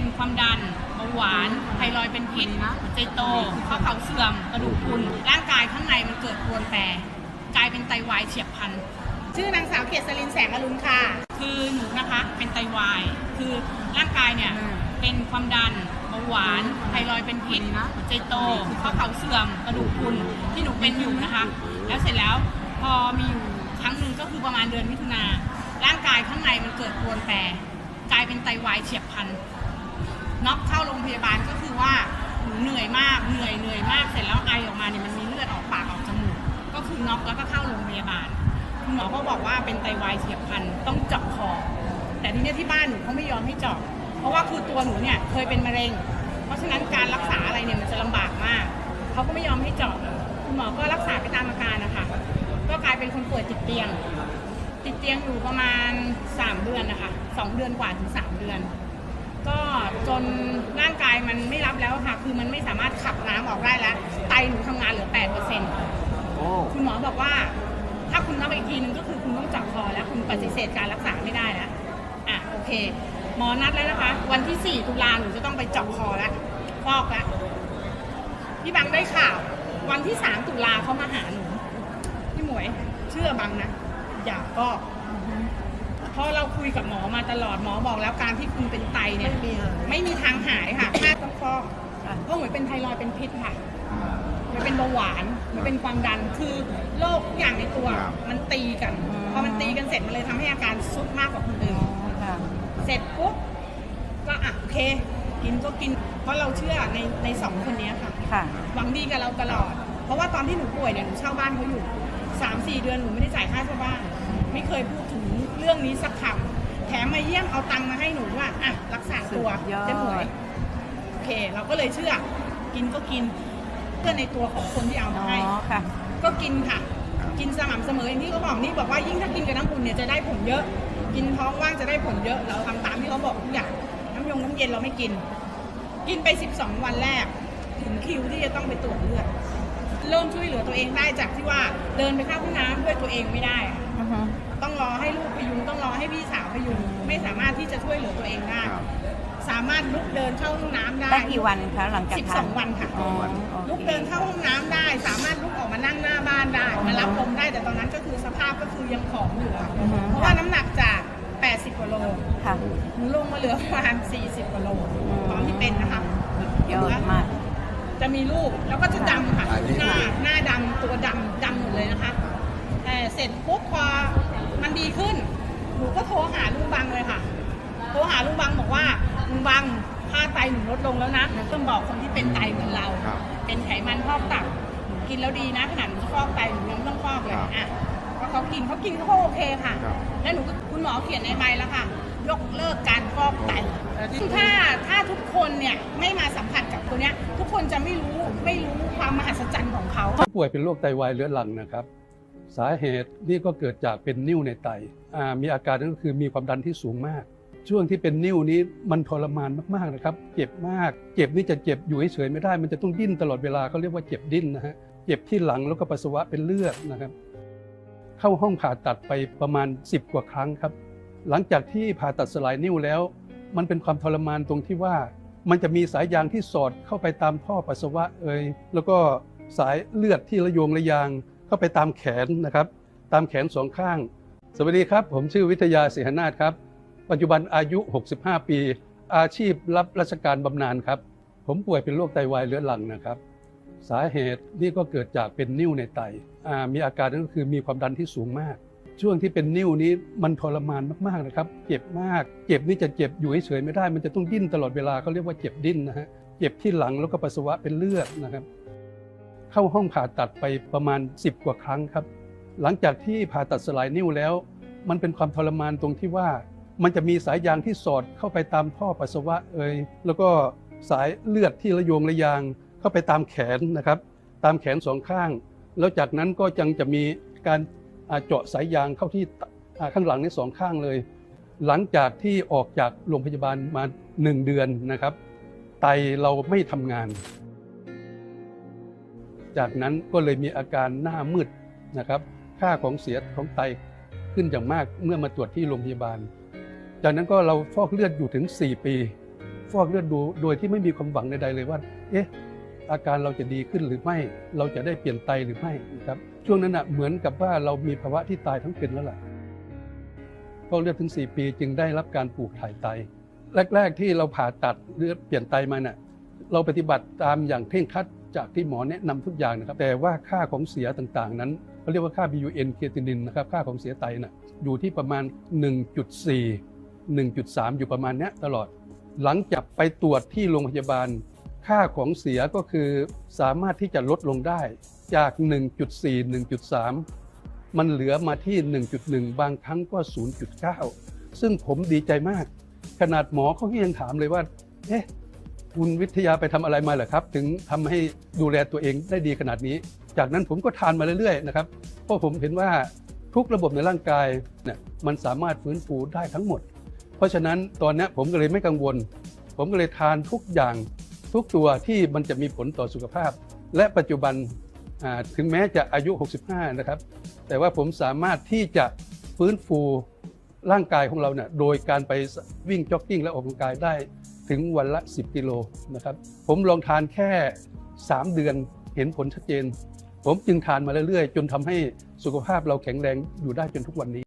เป็นความดันเบาหวานไทรอยด์เป็นพิษหัวใจโตข้อเข่าเสื่อมกระดูกพรุนร่างกายข้างในมันเกิดปรวนแปรกลายเป็นไตวายเฉียบพลันชื่อนางสาวเกษรินแสงอรุณค่ะ คือหนูนะคะเป็นไตวาย คือร่างกายเนี่ยเป็นความดันเบาหวานไทรอยด์เป็นพิษหัวใจโตข้อเข่าเสื่อมกระดูกพรุนที่หนูเป็นอยู่นะคะ แล้วเสร็จแล้วพอมีอยู่ครั้งหนึ่งก็คือประมาณเดือนมิถุนาร่างกายข้างในมันเกิดปรวนแปรกลายเป็นไตวายเฉียบพลัน น็อกเข้าโรงพยาบาลก็คือว่าหนูเหนื่อยมากเหนื่อยเหนื่อยมากเสร็จแล้วไอออกมาเนี่ยมันมีเลือดออกปากออกจมูก ก็คือน็อกแล้วก็เข้าโรงพยาบาลคุณหมอก็บอกว่าเป็นไตวายเฉียบพลันต้องเจาะคอ แต่ทีเนี้ยที่บ้านหนูเขาไม่ยอมให้เจาะเพราะว่าคือตัวหนูเนี่ยเคยเป็นมะเร็ง เพราะฉะนั้นการรักษาอะไรเนี่ยมันจะลำบากมากเขาก็ไม่ยอมให้เจาะคุณหมอก็รักษาไปตามอาการนะคะก็กลายเป็นคนป่วยติดเตียง ติดเตียงอยู่ประมาณ 3 เดือนนะคะ2เดือนกว่าถึง 3 เดือน นร่างกายมันไม่รับแล้วค่ะ คือมันไม่สามารถขับน้ำออกได้แล้ว ไตหนูทำงานเหลือ 8%โอ้คุณหมอบอกว่า ถ้าคุณนับอีกทีนึงก็คือคุณต้องเจับคอแล้วคุณปฏิเสธการรักษาไม่ได้แล้วอะโอเค หมอนัดแล้วนะคะ วันที่ 4 ตุลาหนูจะต้องไปเจาะคอแล้วฟอกแล้วพี่บังได้ข่าว วันที่ 3 ตุลาเขามาหาหนูพี่หมวย เชื่อบังนะ อย่าฟอก เพราะเราคุยกับหมอมาตลอดหมอบอกแล้วการที่คุณเป็นไตเนี่ยไม่มีค่ะไม่มีทางหายค่ะแค่ต้องฟอกเพราะเหมือนเป็นไทรอยด์เป็นพิษค่ะมันเป็นเบาหวานมันเป็นความดันคือโรคทุกอย่างในตัวครับมันตีกันพอมันตีกันเสร็จมันเลยทำให้อาการซุดมากกว่าคนอื่นเสร็จปุ๊บก็อะโอเค กินก็กิน เพราะเราเชื่อในในสองคนเนี้ยค่ะค่ะหวังดีกับเราตลอด เพราะว่าตอนที่หนูป่วยเนี่ยหนูเช่าบ้านเขาอยู่สามสี่เดือนหนูไม่ได้จ่ายค่าเช่าบ้าน ไม่เคยพูดถึง เรื่องนี้สักคำแถมมาเยี่ยมเอาตังค์มาให้หนูว่าอะรักษาตัวสุดยอด เจ๊หมวยโอเค เราก็เลยเชื่อ กินก็กินเพื่อในตัวของคนที่เอามาอ๋อให้ ค่ะ ก็กินค่ะ กินสม่ำเสมออย่างที่เขาบอกนี่บอกว่ายิ่งถ้ากินกับน้ำอุ่นเนี่ยจะได้ผลเยอะ กินท้องว่างจะได้ผลเยอะ เราทำตามที่เขาบอกทุกอย่างน้ำยงน้ำเย็นเราไม่กิน กินไป 12 วันแรก ถึงคิวที่จะต้องไปตรวจเลือด เริ่มช่วยเหลือตัวเองได้จากที่ว่าเดินไปเข้าห้องน้ำด้วยตัวเองไม่ได้อะอือ ให้พี่สาวพยุงไม่สามารถที่จะช่วยเหลือตัวเองได้ ครับ สามารถลุกเดินเข้าห้องน้ำได้ได้กี่วันคะหลังจากทาน12วันค่ะอ๋อโอลุกเคเดินเข้าห้องน้ำได้ สามารถลุกออกมานั่งหน้าบ้านได้มารับลมได้แต่ตอนนั้นก็คือสภาพก็คือยังผอมอยู่อะอือฮึ เพราะว่าน้ำหนักจาก 80กว่าโลค่ะ หนูลงมาเหลือประมาณ40กว่าโลอืมตอนที่เป็นนะคะเยอะมาก จะมีรูปแล้วก็จะดำค่ะอันนี้หน้าหน้าดำตัวดำดำหมดเลยนะคะแต่เสร็จปุ๊บพอมันดีขึ้น หนูก็โทรหาลุงบังเลยค่ะ โทรหาลุงบังบอกว่าลุงบังค่าไตหนูลดลงแล้วนะต้องบอกคนที่เป็นไตเหมือนเรา ครับ เป็นไขมันพอกตับหนูกินแล้วดีนะขนาดหนูจะฟอกไตหนูยังไม่ต้องฟอกเลยครับอะเพราะเขากินเขากินเขาก็โอเคค่ะ ครับ แล้วหนูก็คุณหมอเขียนในใบแล้วค่ะ ยกเลิกการฟอกไตซึ่งถ้าถ้าทุกคนเนี่ยไม่มาสัมผัสกับตัวเนี้ย ทุกคนจะไม่รู้ไม่รู้ความมหัศจรรย์ของเขา ผู้ป่วยเป็นโรคไตวายเรื้อรังนะครับ สาเหตุนี่ก็เกิดจากเป็นนิ่วในไตมีอาการนั่นก็คือมีความดันที่สูงมาก ช่วงที่เป็นนิ่วนี้มันทรมานมากๆนะครับ เจ็บมาก เจ็บนี่จะเจ็บอยู่เฉยๆไม่ได้ มันจะต้องดิ้นตลอดเวลาเขาเรียกว่าเจ็บดิ้นนะฮะเจ็บที่หลังแล้วก็ปัสสาวะเป็นเลือดนะครับเข้าห้องผ่าตัดไปประมาณ 10 กว่าครั้งครับ หลังจากที่ผ่าตัดสลายนิ่วแล้ว มันเป็นความทรมานตรงที่ว่า มันจะมีสายยางที่สอดเข้าไปตามท่อปัสสาวะเอ่ยแล้วก็สายเลือดที่ระโยงระยาง เข้าไปตามแขนนะครับ ตามแขนสองข้าง สวัสดีครับ ผมชื่อวิทยาศิหนาถครับ ปัจจุบันอายุ 65 ปี อาชีพรับราชการบำนาญครับ ผมป่วยเป็นโรคไตวายเรื้อรังนะครับ สาเหตุนี่ก็เกิดจากเป็นนิ่วในไตมีอาการนั่นก็คือมีความดันที่สูงมาก ช่วงที่เป็นนิ่วนี้มันทรมานมากๆนะครับ เจ็บมาก เจ็บนี่จะเจ็บอยู่เฉยไม่ได้ มันจะต้องดิ้นตลอดเวลาเขาเรียกว่าเจ็บดิ้นนะฮะ เจ็บที่หลังแล้วก็ปัสสาวะเป็นเลือดนะครับ เข้าห้องผ่าตัดไปประมาณ 10 กว่าครั้งครับ หลังจากที่ผ่าตัดสลายนิ่วแล้ว มันเป็นความทรมานตรงที่ว่า มันจะมีสายยางที่สอดเข้าไปตามท่อปัสสาวะเอ่ยแล้วก็สายเลือดที่ระโยงระยางเข้าไปตามแขนนะครับ ตามแขนสองข้าง แล้วจากนั้นก็ยังจะมีการเจาะสายยางเข้าที่ข้างหลังในสองข้างเลย หลังจากที่ออกจากโรงพยาบาลมาหนึ่งเดือนนะครับ ไตเราไม่ทำงาน จากนั้นก็เลยมีอาการหน้ามืดนะครับค่าของเสียของไตขึ้นอย่างมากเมื่อมาตรวจที่โรงพยาบาล จากนั้นก็เราฟอกเลือดอยู่ถึง 4 ปี ฟอกเลือดดูโดยที่ไม่มีความหวังใดๆเลยว่า เอ๊ะอาการเราจะดีขึ้นหรือไม่ เราจะได้เปลี่ยนไตหรือไม่นะครับ ช่วงนั้นนะเหมือนกับว่าเรามีภาวะที่ตายทั้งเป็นแล้วล่ะฟอกเลือดถึง 4 ปีจึงได้รับการปลูกถ่ายไต แรก ๆ ที่เราผ่าตัดเลือดเปลี่ยนไตมาเนี่ยเราปฏิบัติตามอย่างเคร่งครัด จากที่หมอแนะนำทุกอย่างนะครับ แต่ว่าค่าของเสียต่างๆ นั้นเขาเรียกว่าค่า BUN เคตินินนะครับค่าของเสียไตน่ะอยู่ที่ประมาณ 1.4 1.3 อยู่ประมาณเนี้ยตลอด หลังจากไปตรวจที่โรงพยาบาล ค่าของเสียก็คือสามารถที่จะลดลงได้จาก 1.4 1.3 มันเหลือมาที่ 1.1 บางครั้งก็ 0.9 ซึ่งผมดีใจมาก ขนาดหมอเขาก็ยังถามเลยว่า เอ๊ะ คุณวิทยาไปทำอะไรมาเหรอครับ ถึงทำให้ดูแลตัวเองได้ดีขนาดนี้ จากนั้นผมก็ทานมาเรื่อยๆนะครับเพราะผมเห็นว่าทุกระบบในร่างกายเนี่ยมันสามารถฟื้นฟูได้ทั้งหมด เพราะฉะนั้นตอนนี้ผมก็เลยไม่กังวล ผมก็เลยทานทุกอย่างทุกตัวที่มันจะมีผลต่อสุขภาพ และปัจจุบันถึงแม้จะอายุ 65 นะครับ แต่ว่าผมสามารถที่จะฟื้นฟูร่างกายของเราเนี่ยโดยการไปวิ่งจ็อกกิ้งและออกกำลังกายได้ ถึงวันละ 10 กิโลนะครับ ผมลองทานแค่ 3 เดือนเห็นผลชัดเจน ผมจึงทานมาเรื่อยๆ จนทำให้สุขภาพเราแข็งแรงอยู่ได้จนทุกวันนี้